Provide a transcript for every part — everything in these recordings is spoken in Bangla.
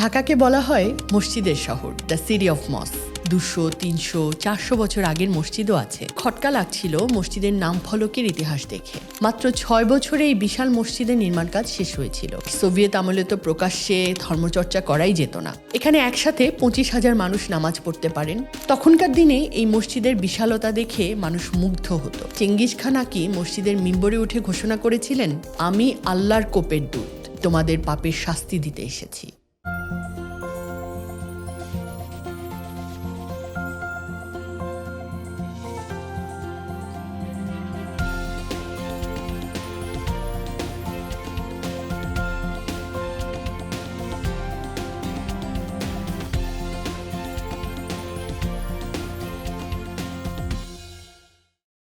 ঢাকাকে বলা হয় মসজিদের শহর, দ্য সিটি অফ মস। দুশো, তিনশো, চারশো বছর আগের মসজিদও আছে। খটকা লাগছিল মসজিদের নাম ফলকের ইতিহাস দেখে। মাত্র ছয় বছরে এই বিশাল মসজিদের নির্মাণ কাজ শেষ হয়েছিল। সোভিয়েত আমলে তো প্রকাশ্যে ধর্মচর্চা করাই যেত না। এখানে একসাথে পঁচিশ হাজার মানুষ নামাজ পড়তে পারেন। তখনকার দিনে এই মসজিদের বিশালতা দেখে মানুষ মুগ্ধ হতো। চেঙ্গিস খান নাকি মসজিদের মিম্বরে উঠে ঘোষণা করেছিলেন, আমি আল্লাহর কোপের দূত, তোমাদের পাপের শাস্তি দিতে এসেছি।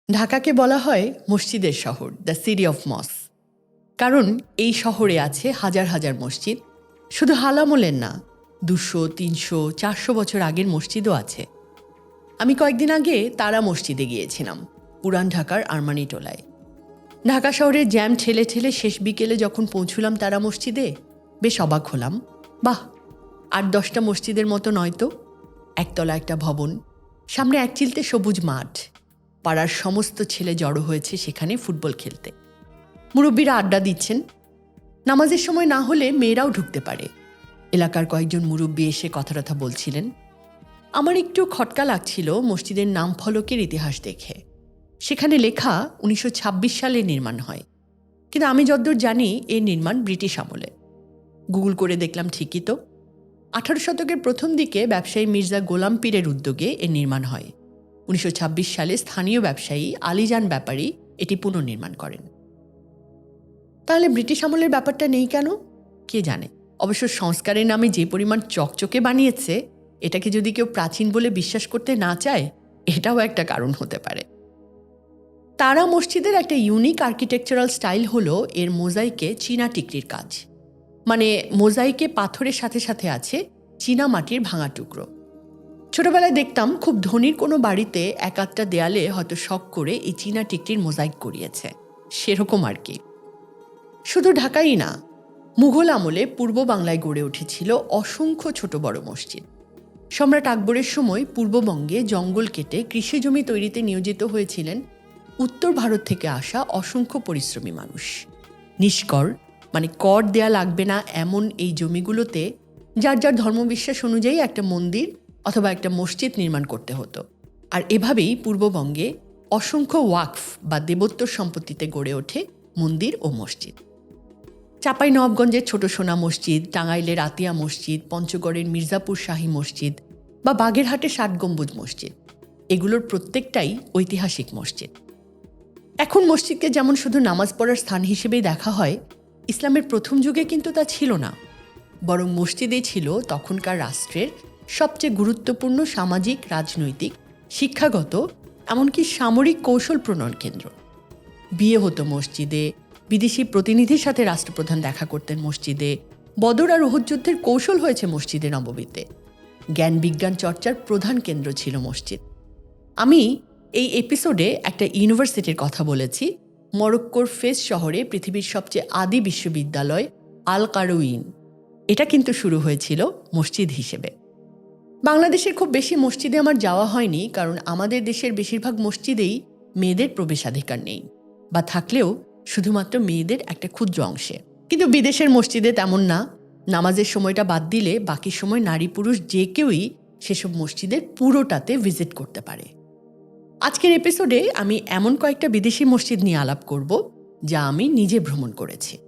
ঢাকাকে বলা হয় মসজিদের শহর দ্য সিটি অফ মস কারণ এই শহরে আছে হাজার হাজার মসজিদ। শুধু হালামলের না, দুশো, তিনশো, চারশো বছর আগের মসজিদও আছে। আমি কয়েকদিন আগে তারা মসজিদে গিয়েছিলাম পুরান ঢাকার আরমানি টোলায় ঢাকা শহরের জ্যাম ঠেলে ঠেলে শেষ বিকেলে যখন পৌঁছলাম তারা মসজিদে, বেশ অবাক হলাম। বাহ আট দশটা মসজিদের মতো নয়তো একতলা একটা ভবন, সামনে এক চিলতে সবুজ মাঠ। পাড়ার সমস্ত ছেলে জড়ো হয়েছে সেখানে ফুটবল খেলতে। মুরব্বীরা আড্ডা দিচ্ছেন। নামাজের সময় না হলে মেয়েরাও ঢুকতে পারে। এলাকার কয়েকজন মুরব্বী এসে কথা টথা বলছিলেন, আমার একটু খটকা লাগছিল, মসজিদের নাম ফলকের ইতিহাস দেখে। সেখানে লেখা উনিশশো ছাব্বিশ সালে নির্মাণ হয়। কিন্তু আমি যদ্দূর জানি, এর নির্মাণ ব্রিটিশ আমলে। গুগল করে দেখলাম ঠিকই তো। আঠারো শতকের প্রথম দিকে ব্যবসায়ী মির্জা গোলাম পীরের উদ্যোগে এর নির্মাণ হয়। উনিশশো ছাব্বিশ সালে স্থানীয় ব্যবসায়ী আলিজান ব্যাপারী এটি পুনর্নির্মাণ করেন। তাহলে ব্রিটিশ আমলের ব্যাপারটা নেই কেন? কে জানে? অবশ্য সংস্কারের নামে যে পরিমাণ চকচকে বানিয়েছে, এটাকে যদি কেউ প্রাচীন বলে বিশ্বাস করতে না চায়, এটাও একটা কারণ হতে পারে। তারা মসজিদের একটা ইউনিক আর্কিটেকচারাল স্টাইল হলো এর মোজাইকে চীনা টিকরির কাজ। মানে মোজাইকে পাথরের সাথে সাথে আছে চীনা মাটির ভাঙা টুকরো। ছোটবেলায় দেখতাম খুব ধনীর কোনো বাড়িতে এক আধটা দেয়ালে হয়তো শখ করে এই চীনা টিকটির মোজাইক করিয়েছে সেরকম আর কি। শুধু ঢাকাই না, মুঘল আমলে পূর্ব বাংলায় গড়ে উঠেছিল অসংখ্য ছোট বড় মসজিদ। সম্রাট আকবরের সময় পূর্ববঙ্গে জঙ্গল কেটে কৃষি জমি তৈরিতে নিয়োজিত হয়েছিলেন উত্তর ভারত থেকে আসা অসংখ্য পরিশ্রমী মানুষ। নিষ্কর মানে কর দেয়া লাগবে না এমন এই জমিগুলোতে, যার যার ধর্মবিশ্বাস অনুযায়ী একটা মন্দির অথবা একটা মসজিদ নির্মাণ করতে হতো। আর এভাবেই পূর্ববঙ্গে অসংখ্য ওয়াকফ বা দেবোত্তর সম্পত্তিতে গড়ে ওঠে মন্দির ও মসজিদ। চাপাই নবাবগঞ্জের ছোট সোনা মসজিদ, টাঙ্গাইলের আতিয়া মসজিদ, পঞ্চগড়ের মির্জাপুর শাহী মসজিদ বা বাগেরহাটের ষাট গম্বুজ মসজিদ। এগুলোর প্রত্যেকটাই ঐতিহাসিক মসজিদ। এখন মসজিদকে যেমন শুধু নামাজ পড়ার স্থান হিসেবেই দেখা হয়, ইসলামের প্রথম যুগে কিন্তু তা ছিল না। বরং মসজিদে ছিল তখনকার রাষ্ট্রের সবচেয়ে গুরুত্বপূর্ণ সামাজিক, রাজনৈতিক, শিক্ষাগত, এমনকি সামরিক কৌশল প্রণয়ন কেন্দ্র। বিয়ে হতো মসজিদে, বিদেশি প্রতিনিধির সাথে রাষ্ট্রপ্রধান দেখা করতেন মসজিদে, বদর আর যুদ্ধের কৌশল হয়েছে মসজিদে নববীতে জ্ঞান বিজ্ঞান চর্চার প্রধান কেন্দ্র ছিল মসজিদ। আমি এই এপিসোডে একটা ইউনিভার্সিটির কথা বলেছি, মরক্কোর ফেস শহরে পৃথিবীর সবচেয়ে আদি বিশ্ববিদ্যালয় আল কারুইন এটা কিন্তু শুরু হয়েছিল মসজিদ হিসেবে। বাংলাদেশের খুব বেশি মসজিদে আমার যাওয়া হয়নি, কারণ আমাদের দেশের বেশিরভাগ মসজিদেই মেয়েদের প্রবেশাধিকার নেই, বা থাকলেও শুধুমাত্র মেয়েদের একটা ক্ষুদ্র অংশে। কিন্তু বিদেশের মসজিদে তেমন না। নামাজের সময়টা বাদ দিলে বাকি সময় নারী পুরুষ যে কেউই সেসব মসজিদের পুরোটাতে ভিজিট করতে পারে। আজকের এপিসোডে আমি এমন কয়েকটা বিদেশি মসজিদ নিয়ে আলাপ করব, যা আমি নিজে ভ্রমণ করেছি।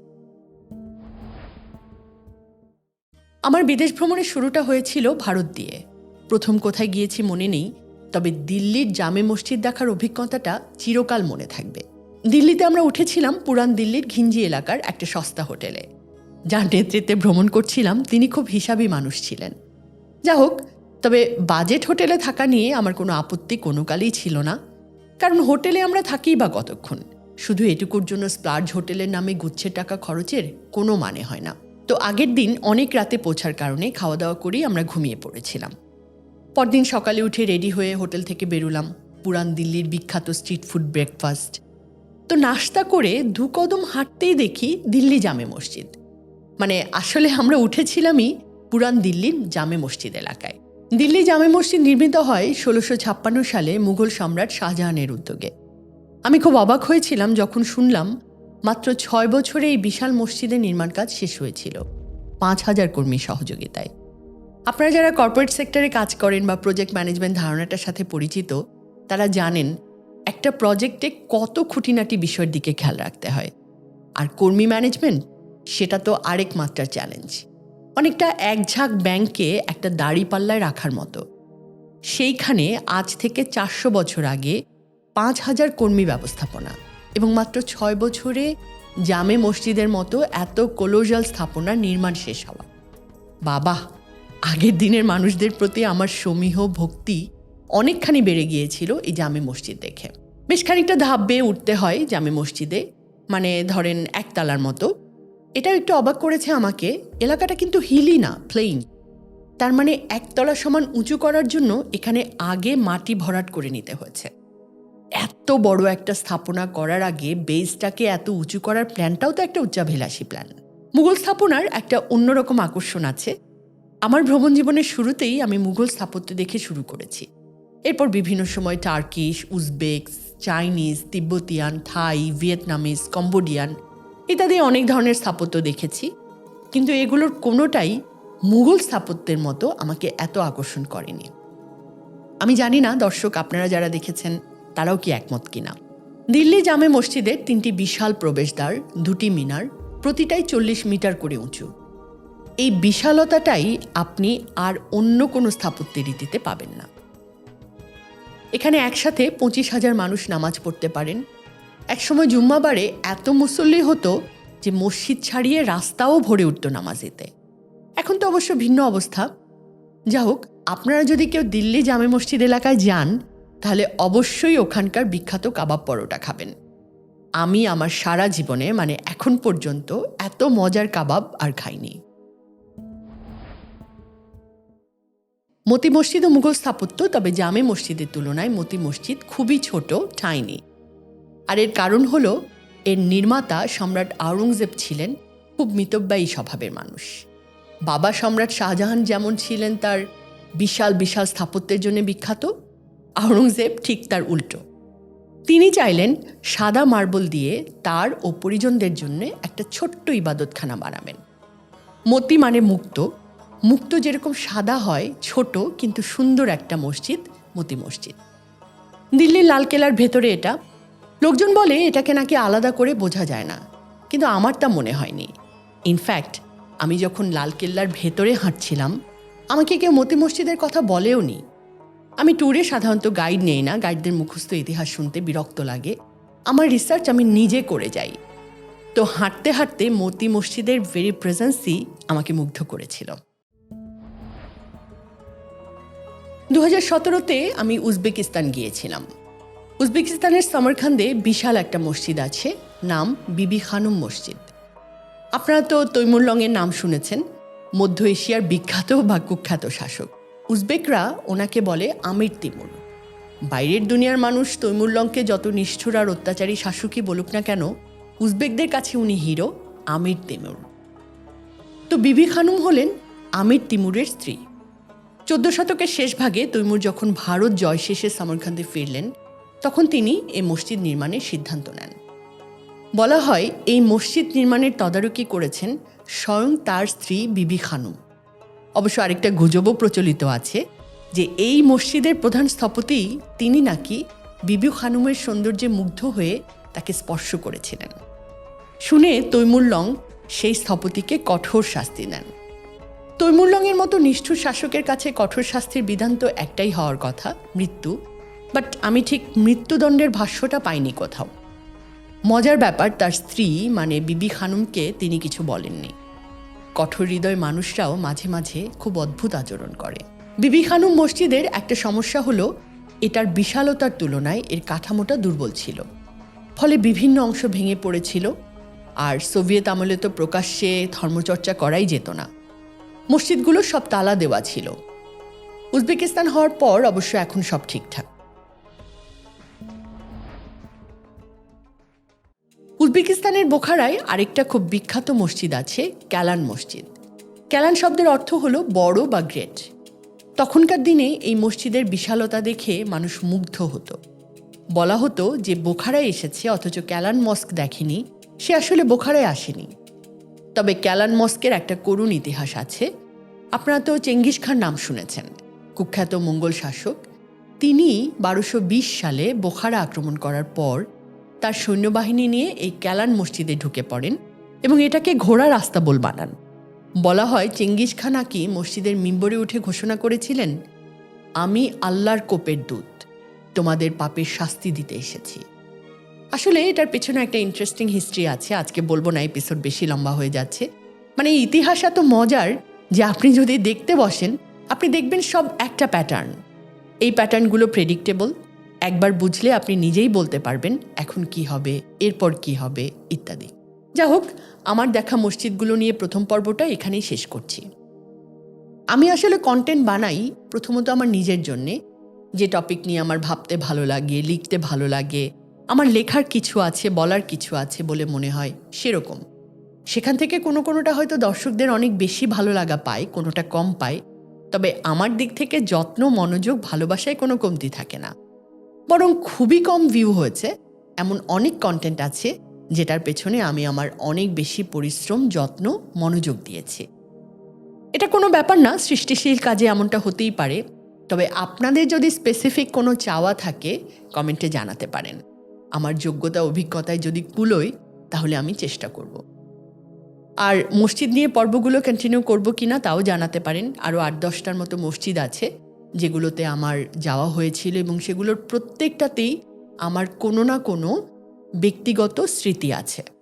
আমার বিদেশ ভ্রমণের শুরুটা হয়েছিল ভারত দিয়ে। প্রথম কোথায় গিয়েছি মনে নেই, তবে দিল্লির জামে মসজিদ দেখার অভিজ্ঞতাটা চিরকাল মনে থাকবে। দিল্লিতে আমরা উঠেছিলাম পুরান দিল্লির ঘিঞ্জি এলাকার একটা সস্তা হোটেলে। যার নেতৃত্বে ভ্রমণ করছিলাম, তিনি খুব হিসাবী মানুষ ছিলেন। যা হোক, তবে বাজেট হোটেলে থাকা নিয়ে আমার কোনো আপত্তি কোনো কালেই ছিল না। কারণ হোটেলে আমরা থাকি বা কতক্ষণ, শুধু এটুকুর জন্য স্প্লার্জ হোটেলের নামে গুচ্ছের টাকা খরচের কোনো মানে হয় না। তো আগের দিন অনেক রাতে পৌঁছার কারণে খাওয়া দাওয়া করেই আমরা ঘুমিয়ে পড়েছিলাম। পরদিন সকালে উঠে রেডি হয়ে হোটেল থেকে বেরোলাম, পুরান দিল্লির বিখ্যাত স্ট্রিট ফুড ব্রেকফাস্ট। তো নাস্তা করে দু কদম হাঁটতেই দেখি দিল্লি জামে মসজিদ। মানে আসলে আমরা উঠেছিলামই পুরান দিল্লির জামে মসজিদ এলাকায়। দিল্লি জামে মসজিদ নির্মিত হয় ষোলোশো ছাপ্পান্ন সালে মুঘল সম্রাট শাহজাহানের উদ্যোগে। আমি খুব অবাক হয়েছিলাম যখন শুনলাম মাত্র ছয় বছরে এই বিশাল মসজিদের নির্মাণ কাজ শেষ হয়েছিল, পাঁচ হাজার কর্মী সহযোগিতায়। আপনারা যারা কর্পোরেট সেক্টরে কাজ করেন বা প্রজেক্ট ম্যানেজমেন্ট ধারণাটার সাথে পরিচিত, তারা জানেন একটা প্রজেক্টে কত খুঁটিনাটি বিষয়ের দিকে খেয়াল রাখতে হয়। আর কর্মী ম্যানেজমেন্ট সেটা তো আরেক মাত্রার চ্যালেঞ্জ অনেকটা এক ঝাঁক ব্যাংকে একটা দাড়ি পাল্লায় রাখার মতো। সেইখানে আজ থেকে চারশো বছর আগে পাঁচ হাজার কর্মী ব্যবস্থাপনা। এবং মাত্র ছয় বছরে জামে মসজিদের মতো এত কোলোজাল স্থাপনার নির্মাণ শেষ হওয়া। বাবা, আগের দিনের মানুষদের প্রতি আমার সমীহ ভক্তি অনেকখানি বেড়ে গিয়েছিল এই জামে মসজিদ দেখে। বেশ খানিকটা ধাপ বেয়ে উঠতে হয় জামে মসজিদে মানে ধরেন একতলার মতো। এটাও একটু অবাক করেছে আমাকে, এলাকাটা কিন্তু হিলি না প্লেইন তার মানে একতলা সমান উঁচু করার জন্য এখানে আগে মাটি ভরাট করে নিতে হয়েছে। এত বড় একটা স্থাপনা করার আগে বেসটাকে এত উঁচু করার প্ল্যানটাও তো একটা উচ্চাভিলাষী প্ল্যান। মুঘল স্থাপনার একটা অন্যরকম আকর্ষণ আছে। আমার ভ্রমণ জীবনের শুরুতেই আমি মুঘল স্থাপত্য দেখে শুরু করেছি। এরপর বিভিন্ন সময় Turkish, Uzbeks, Chinese, Tibetan, Thai, Vietnamese, Cambodian ইত্যাদি অনেক ধরনের স্থাপত্য দেখেছি। কিন্তু এগুলোর কোনোটাই মুঘল স্থাপত্যের মতো আমাকে এত আকর্ষণ করেনি। আমি জানি না, দর্শক, আপনারা যারা দেখেছেন তারাও কি একমত কিনা? দিল্লি জামে মসজিদের তিনটি বিশাল প্রবেশদ্বার, দুটি মিনার, প্রতিটাই চল্লিশ মিটার করে উঁচু। এই বিশালতাটাই আপনি আর অন্য কোনো স্থাপত্যের রীতিতে পাবেন না। এখানে একসাথে পঁচিশ হাজার মানুষ নামাজ পড়তে পারেন। একসময় জুম্মাবারে এত মুসল্লি হতো যে মসজিদ ছাড়িয়ে রাস্তাও ভরে উঠত নামাজেতে। এখন তো অবশ্য ভিন্ন অবস্থা। যা হোক আপনারা যদি কেউ দিল্লি জামে মসজিদ এলাকায় যান তাহলে অবশ্যই ওখানকার বিখ্যাত কাবাব পরোটা খাবেন। আমি আমার সারা জীবনে মানে এখন পর্যন্ত, এত মজার কাবাব আর খাইনি। মতি মসজিদ ও মুঘল স্থাপত্য, তবে জামে মসজিদের তুলনায় মতি মসজিদ খুবই ছোট ঠাইনি আর এর কারণ হলো, এর নির্মাতা সম্রাট আওরঙ্গজেব ছিলেন খুব মিতব্যয়ী স্বভাবের মানুষ। বাবা সম্রাট শাহজাহান যেমন ছিলেন তার বিশাল বিশাল স্থাপত্যের জন্য বিখ্যাত আওরঙ্গজেব ঠিক তার উল্টো। তিনি চাইলেন সাদা মার্বল দিয়ে তার ও পরিজনদের জন্য একটা ছোট্ট ইবাদতখানা বানাবেন। মতি মানে মুক্ত। মুক্ত যেরকম সাদা হয়, ছোট কিন্তু সুন্দর একটা মসজিদ, মতি মসজিদ। দিল্লির লালকেলার ভেতরে এটা। লোকজন বলে এটাকে নাকি আলাদা করে বোঝা যায় না, কিন্তু আমার তা মনে হয়নি। ইনফ্যাক্ট আমি যখন লালকেল্লার ভেতরে হাঁটছিলাম, আমাকে কেউ মতি মসজিদের কথা বলেও নি আমি ট্যুরে সাধারণত গাইড নেই না, গাইডদের মুখস্থ ইতিহাস শুনতে বিরক্ত লাগে। আমার রিসার্চ আমি নিজে করে যাই। তো হাঁটতে হাঁটতে মতি মসজিদের ভেরি প্রেজেন্সই আমাকে মুগ্ধ করেছিল। দু হাজার সতেরোতে আমি উজবেকিস্তান গিয়েছিলাম। উজবেকিস্তানের সমরখান্দে বিশাল একটা মসজিদ আছে, নাম বিবি খানুম মসজিদ। আপনারা তো তৈমুরলংয়ের নাম শুনেছেন, মধ্য এশিয়ার বিখ্যাত বা কুখ্যাত শাসক। উজবেকরা ওনাকে বলে আমির তিমুর। বাইরের দুনিয়ার মানুষ তৈমুরলংকে যত নিষ্ঠুর আর অত্যাচারী শাসকই বলুক না কেন, উজবেকদের কাছে উনি হিরো আমির তিমুর। তো বিবি খানুম হলেন আমির তিমুরের স্ত্রী। চোদ্দ শতকের শেষ ভাগে তৈমুর যখন ভারত জয় শেষে সমরখান্দে ফিরলেন, তখন তিনি এই মসজিদ নির্মাণের সিদ্ধান্ত নেন। বলা হয়, এই মসজিদ নির্মাণের তদারকি করেছেন স্বয়ং তার স্ত্রী বিবি খানুম। অবশ্য আরেকটা গুজবও প্রচলিত আছে যে এই মসজিদের প্রধান স্থপতি তিনি নাকি বিবি খানুমের সৌন্দর্যে মুগ্ধ হয়ে তাকে স্পর্শ করেছিলেন। শুনে তৈমুর লং সেই স্থপতিকে কঠোর শাস্তি দেন তৈমুরলংয়ের মতো নিষ্ঠুর শাসকের কাছে কঠোর শাস্তির বিধান তো একটাই হওয়ার কথা, মৃত্যু। বাট আমি ঠিক মৃত্যুদণ্ডের ভাষ্যটা পাইনি কোথাও। মজার ব্যাপার, তার স্ত্রী মানে বিবি খানুমকে তিনি কিছু বলেননি। কঠোর হৃদয় মানুষরাও মাঝে মাঝে খুব অদ্ভুত আচরণ করে। বিবি খানুম মসজিদের একটা সমস্যা হলো, এটার বিশালতার তুলনায় এর কাঠামোটা দুর্বল ছিল। ফলে বিভিন্ন অংশ ভেঙে পড়েছিল, আর সোভিয়েত আমলে তো প্রকাশ্যে ধর্মচর্চা করাই যেত না। মসজিদগুলো সব তালা দেওয়া ছিল। উজবেকিস্তান হওয়ার পর অবশ্য এখন সব ঠিকঠাক। উজবেকিস্তানের বোখারায় আরেকটা খুব বিখ্যাত মসজিদ আছে, ক্যালান মসজিদ। ক্যালান শব্দের অর্থ হলো বড় বা গ্রেট। তখনকার দিনে এই মসজিদের বিশালতা দেখে মানুষ মুগ্ধ হতো। বলা হতো যে বোখারায় এসেছে, অথচ ক্যালান মস্ক দেখেনি, সে আসলে বোখারায় আসেনি। তবে ক্যালান মস্কের একটা করুণ ইতিহাস আছে। আপনারা তো চেঙ্গিস খান নাম শুনেছেন, কুখ্যাত মঙ্গল শাসক। তিনি বারোশো সালে বোখারা আক্রমণ করার পর তার সৈন্যবাহিনী নিয়ে এই ক্যালান মসজিদে ঢুকে পড়েন এবং এটাকে ঘোড়া রাস্তা বল বানান। বলা হয় চেঙ্গিস খান নাকি মসজিদের মিম্বরে উঠে ঘোষণা করেছিলেন, আমি আল্লাহর কোপের দূত, তোমাদের পাপের শাস্তি দিতে এসেছি। আসলে এটার পেছনে একটা ইন্টারেস্টিং হিস্ট্রি আছে, আজকে বলব না এপিসোড বেশি লম্বা হয়ে যাচ্ছে। মানে ইতিহাস এত মজার যে আপনি যদি দেখতে বসেন, আপনি দেখবেন সব একটা প্যাটার্ন এই প্যাটার্নগুলো প্রেডিক্টেবল একবার বুঝলে আপনি নিজেই বলতে পারবেন এখন কি হবে, এরপর কি হবে, ইত্যাদি। যা হোক আমার দেখা মসজিদগুলো নিয়ে প্রথম পর্বটা এখানেই শেষ করছি। আমি আসলে কন্টেন্ট বানাই প্রথমত আমার নিজের জন্যে, যে টপিক নিয়ে আমার ভাবতে ভালো লাগে, লিখতে ভালো লাগে, আমার লেখার কিছু আছে, বলার কিছু আছে বলে মনে হয়, সেরকম। সেখান থেকে কোনো কোনোটা হয়তো দর্শকদের অনেক বেশি ভালো লাগা পায়, কোনোটা কম পায়, তবে আমার দিক থেকে যত্ন, মনোযোগ, ভালোবাসায় কোনো কমতি থাকে না। বরং খুবই কম ভিউ হয়েছে, এমন অনেক কন্টেন্ট আছে যেটার পেছনে আমি আমার অনেক বেশি পরিশ্রম, যত্ন, মনোযোগ দিয়েছি। এটা কোনো ব্যাপার না, সৃষ্টিশীল কাজে এমনটা হতেই পারে, তবে আপনাদের যদি স্পেসিফিক কোনো চাওয়া থাকে কমেন্টে জানাতে পারেন। আমার যোগ্যতা, অভিজ্ঞতায় যদি কুলোয় তাহলে আমি চেষ্টা করব। আর মসজিদ নিয়ে পর্বগুলো কন্টিনিউ করব কি না তাও জানাতে পারেন। আরও আট দশটার মতো মসজিদ আছে যেগুলোতে আমার যাওয়া হয়েছিল এবং সেগুলোর প্রত্যেকটাতেই আমার কোনো না কোনো ব্যক্তিগত স্মৃতি আছে।